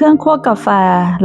เครื่องคั่วกาแฟ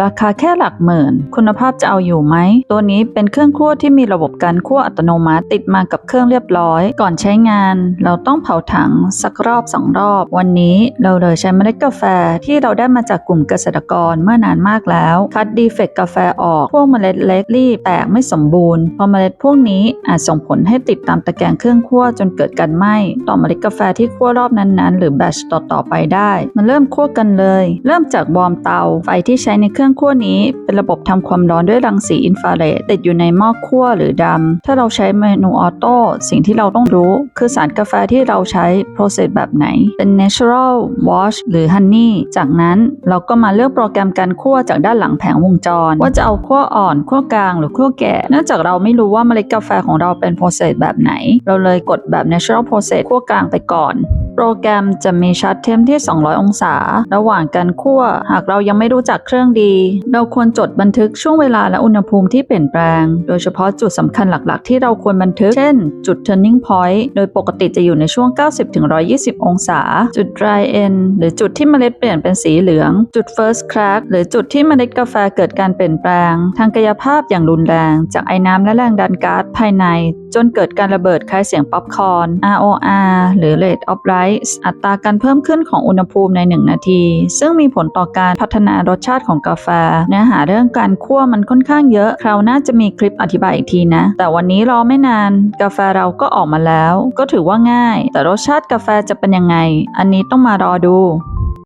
ราคาแค่หลักหมื่น คุณภาพจะเอาอยู่ไหม ตัวนี้เป็นเครื่องคั่วที่มีระบบการคั่วอัตโนมัติติดมากับเครื่องเรียบร้อย ก่อนใช้งาน เราต้องเผาถังสักรอบสองรอบ วันนี้เราเลยใช้เมล็ดกาแฟที่เราได้มาจากกลุ่มเกษตรกรเมื่อนานมากแล้ว คัดดีเฟกกาแฟออกพวกเมล็ดเล็กรีบแตกไม่สมบูรณ์พราะเมล็ดพวกนี้อาจส่งผลให้ติดตามตะแกรงเครื่องคั่วจนเกิดการไหม้ต่อเมล็ดกาแฟที่คั่วรอบนั้นๆ หรือแบชต่อๆไปได้ มันเริ่มคั่วกันเลย เริ่มจากวอมเตา ไฟที่ใช้ในเครื่องคั่วนี้ เป็นระบบทำความร้อนด้วยรังสีอินฟราเรดติดอยู่ในหม้อคั่วหรือดำถ้าเราใช้เมนูออโต้สิ่งที่เราต้องรู้ คือสารกาแฟที่เราใช้ process แบบไหน เป็น natural wash หรือ honey จากนั้นเราก็มาเลือกโปรแกรมการคั่วจากด้านหลังแผงวงจร ว่าจะเอาคั่วอ่อนคั่วกลางหรือคั่วแก่เนื่องจากเราไม่รู้ว่าเมล็ดกาแฟของเราเป็น process แบบไหน เราเลยกดแบบ natural process คั่วกลางไปก่อน โปรแกรมจะมีชัดเทมที่ 200 องศา ระหว่างการคั่ว หากเรายังไม่รู้จักเครื่องดี เราควรจดบันทึกช่วงเวลาและอุณหภูมิที่เปลี่ยนแปลง โดยเฉพาะจุดสำคัญหลักๆ ที่เราควรบันทึก เช่น จุด turning point โดยปกติจะอยู่ในช่วง 90-120 องศา จุด dry end หรือจุดที่เมล็ดเปลี่ยนเป็นสีเหลือง จุด first crack หรือจุดที่เมล็ดกาแฟเกิดการเปลี่ยนแปลง ทางกายภาพอย่างรุนแรง จากไอ้น้ำและแรงดันก๊าซภายใน จนเกิดการระเบิดคล้ายเสียงป๊อปคอร์น ROR หรือ rate of rise อัตราการเพิ่มขึ้นของอุณหภูมิใน 1 นาที ซึ่งมีผลต่อการพัฒนารสชาติของกาแฟ เนื้อหาเรื่องการคั่วมันค่อนข้างเยอะ คราวหน้าจะมีคลิปอธิบายอีกทีนะ แต่วันนี้รอไม่นาน กาแฟเราก็ออกมาแล้ว ก็ถือว่าง่าย แต่รสชาติกาแฟจะเป็นยังไง อันนี้ต้องมารอดู